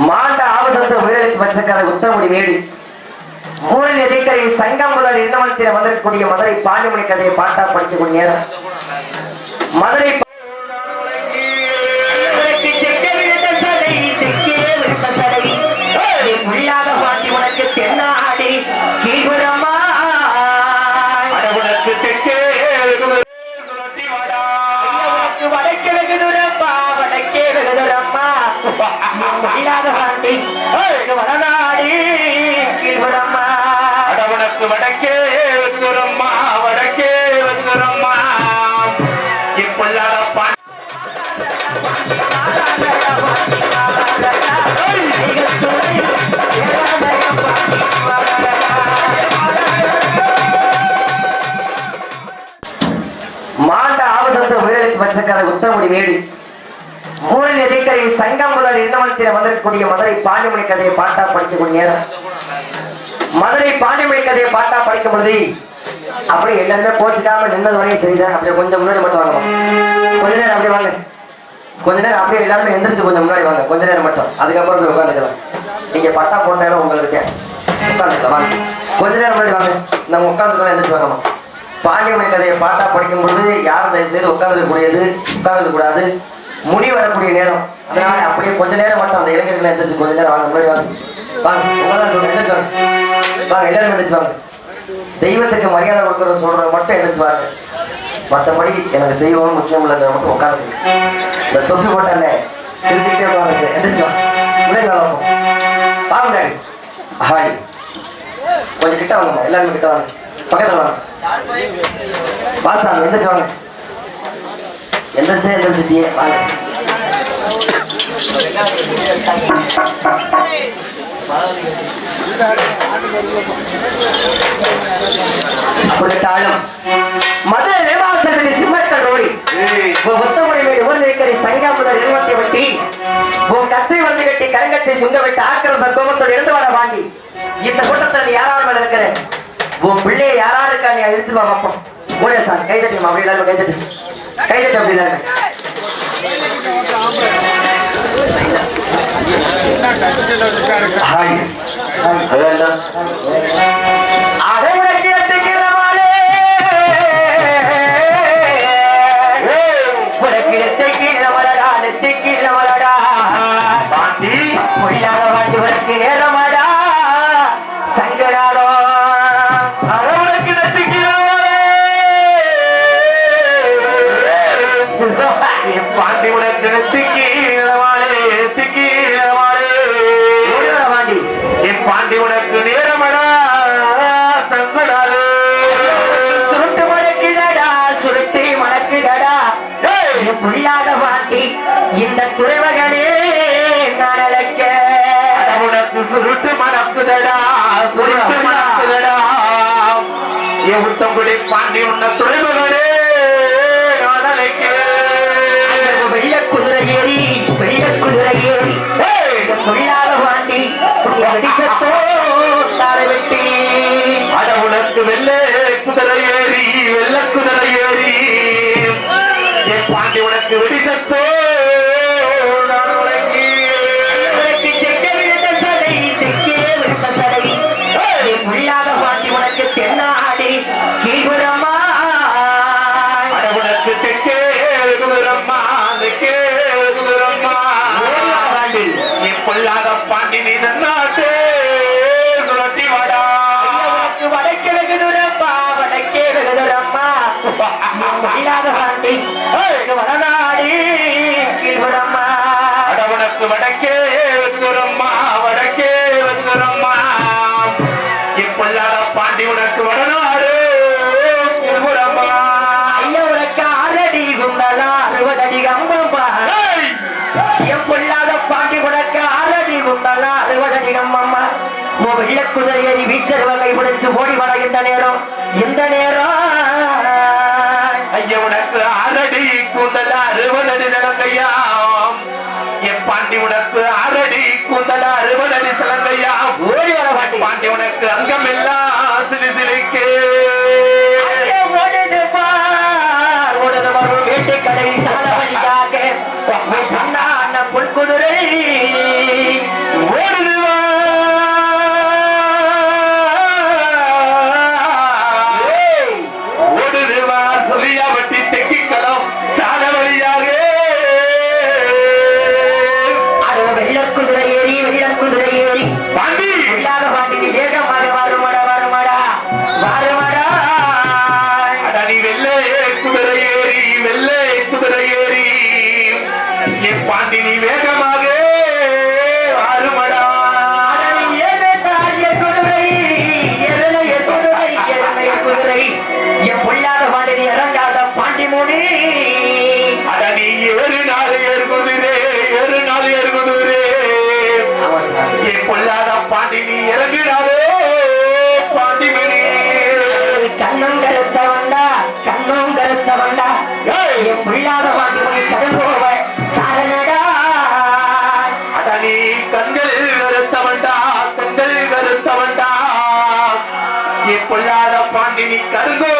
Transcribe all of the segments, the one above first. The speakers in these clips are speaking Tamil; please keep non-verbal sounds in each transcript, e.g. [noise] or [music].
மாண்ட ஆவசத்தை உயிரிழத்து வச்சிருக்கிற உத்தமுடி வேடி ஊரின் எதிர்க்கரை சங்கம் முதல் எண்ணமனத்தில் வந்திருக்கக்கூடிய மதுரை பாண்டிமணி கதையை பாட்டா படிக்கக்கூடிய நேரம் மதுரை உனக்கு தெற்கே பாட்டி உனக்கு தென்னாடி கீழ்புறமா அடவுனக்கு வடக்கே வெகு பாட்டி உனக்கு வடநாடி கீழ்புறமா அடவுனக்கு வடக்கே வெகுதுரம்மா, வடக்கே வெகுதுரம்மா. இப்பொல்லாத பாண்டி மாண்ட ஆவசத்தை உயிரிழத்து வச்சிருக்கிற உத்தமுடி வேடி மதுரை சங்கம் முதல் எண்ணமனத்தில் வந்திருக்கக்கூடிய மதுரை பாண்டிமணி கதையை பாட்டா படிக்கக்கூடிய நேரம். மதுரை பாண்டிமணி கதையை பாட்டா படிக்கும் பொழுது அப்படியே எல்லாருமே போச்சுக்காம நின்னது வரையும் சரிதான் அப்படியே கொஞ்சம் முன்னாடி மட்டும் வாங்க. கொஞ்ச நேரம் அப்படியே வாங்க. கொஞ்ச நேரம் அப்படியே எல்லாருமே எந்திரிச்சு கொஞ்சம் முன்னாடி வாங்க. கொஞ்ச நேரம் மட்டும். அதுக்கப்புறம் போய் உட்காந்துக்கலாம். நீங்க பட்டா போட்ட இடம் உங்களுக்கு உட்காந்துக்கலாம். வாங்க. கொஞ்ச நேரம் முன்னாடி வாங்க. நம்ம உட்காந்துக்கலாம் எந்திரிச்சு வாங்கம்மா. பாண்டியமணி கதையை பாட்டா படிக்கும் பொழுது யாரும் தயவு செய்து உட்கார்ந்து கூடியது உட்கார்ந்து கூடாது. முடி வரக்கூடிய நேரம். அதனால அப்படியே கொஞ்ச நேரம் மட்டும் அந்த இளைஞர்களை எந்திரிச்சு கொஞ்ச நேரம் வாங்க முன்னாடி வாங்க. வாங்க உங்களதான் சொல்றேன் எந்திரிச்சு வாங்க. வாங்க எல்லாரும் எந்திரிச்சு வாங்க. தெய்வத்துக்கு மரியாதை கொடுக்கறது சொல்றது மட்டும் எந்திரிச்சு வாங்க. மற்றபடி எனக்கு தெய்வம் முக்கியம் இல்லைங்கிற மட்டும் உட்காந்து இந்த தொப்பி போட்டாலே சிரிச்சுக்கிட்டே உட்காந்து எந்திரிச்சு வாங்க. முன்னாடி வாங்க. வாங்க முன்னாடி. ஹாய் கொஞ்சம் கிட்ட வாங்க எல்லாருமே கிட்ட வாங்க. பக்கத்தில் வாங்க. வாசா எந்திரிச்சு வாங்க. எந்திரிச்சே எந்திரிச்சிட்டியே வாங்க. மதுரை நிர்வாகத்திற்கு சிம்மக்கல் ஓடி ஒத்தமுறை வீடு ஊர்நிலைக்கரை சங்கம் முதல் நிறுவனத்தை வெட்டி உன் கத்தை வந்து கட்டி கரங்கத்தை சுங்க விட்டு ஆக்கிரச கோபத்தோடு வாட வாண்டி இந்த கூட்டத்தில் யாராவது மேல இருக்கிற? உன் பிள்ளைய யாரா இருக்கா நீ இழுத்து வா பார்ப்போம் மூடே சார் கை தட்டுமா அப்படி எல்லாரும் கை தட்டு கை தட்டு அப்படி எல்லாரும் ஹாய் வேண்டாம் புரியாத வாண்டி இந்த துறைவகனே நடலக்க உனக்கு சுருட்டு மணக்குதடா சுருட்டு மணக்குதடா. என் உத்தங்குடி பாண்டி உன்ன நான் அழைக்கிறேன் வெள்ள குதிரை ஏறி வெள்ள குதிரை ஏறி பொல்லாத வாண்டி அடிசத்தோ தாரை வெட்டி. அட உனக்கு வெள்ளை குதிரை ஏறி வெள்ள குதிரை ஏறி வாண்டி உனக்கு நீ பொல்லாத பாண்டி நீ நன்னாட்டே சுழட்டி வாடா. உனக்கு வடக்கே வெகு தூரம்மா வடக்கே வெகு தூரம்மா [laughs] பொல்லாத வாண்டி அறுபதடி கம்பம்மா உன் வெள்ள குதிரையறி வீச்சர் வகை பிடிச்சு ஓடி வர இந்த நேரம் இந்த நேரம். ஐயா உனக்கு ஆறடி கூந்தல அறுபதடி நடக்கையாம் என் பாண்டி உனக்கு ஆறடி கூந்தல அறுபதடி சிலங்கையா? ஓடி வர பாண்டி பாண்டி உனக்கு அங்கம் எல்லாம் சிலி சிலிக்கு. வீட்டு கடை சால வழியாக பொன்னான புல் குதிரை பொல்லாத பாண்டினி கருங்கோ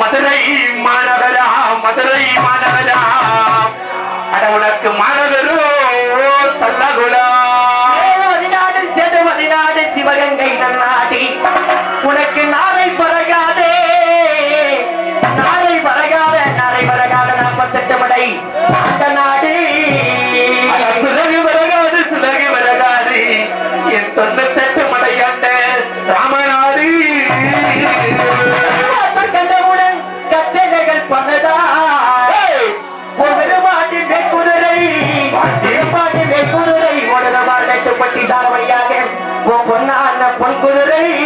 மதுரை மாநகரா மதுரை மாநகரா. அட உனக்கு மாநகரோ தள்ளகுலா பொன்னான பொன் குதிரை